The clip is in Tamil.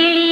கிளி